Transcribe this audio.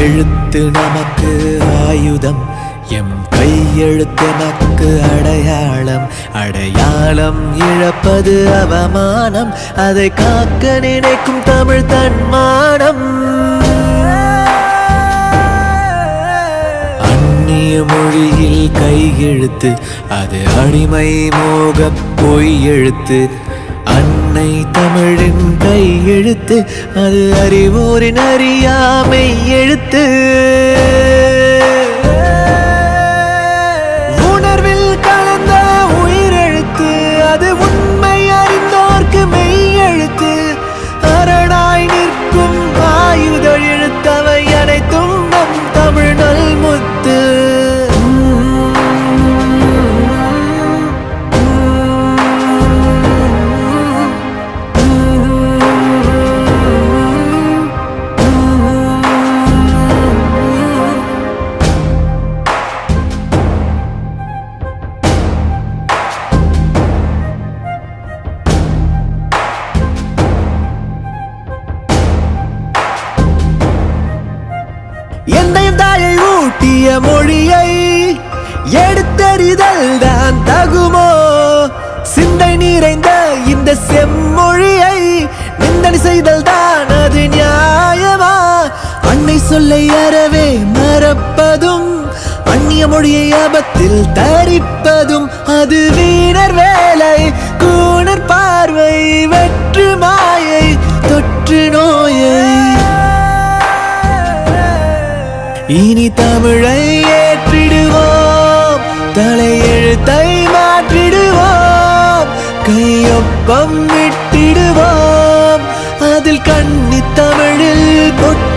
எழுத்து நமக்கு ஆயுதம். எம் கையெழுத்து நமக்கு அடையாளம். அடையாளம் இழப்பது அவமானம். அதை காக்க நினைக்கும் தமிழ் தன்மானம். அந்நிய மொழியில் கையெழுத்து. அது அடிமை மோக பொய் எழுத்து. அன்னை தமிழின் கையெழுத்து அது அறிவோரின் அறியாமை எழுத்து. என்னையும் தாயை ஊட்டிய மொழியை எடுத்தறிதல் தான் தகுமோ? சிந்தை நிறைந்த இந்த செம்மொழியை நிந்தனை செய்தல் தான் அது நியாயமா? அன்னை சொல்லை அறவே மறப்பதும் அந்நிய மொழியை ஆபத்தில் தரிப்பதும் அது வீணர் வேலை கூணர் பார்வை வெற்று மாயை தொற்று நோய் இனி தமிழை ஏற்றிடுவோம். தலையெழுத்தை மாற்றிடுவோம். கையொப்பம் விட்டிடுவோம். அதில் கண்ணி தமிழில் கொட்டு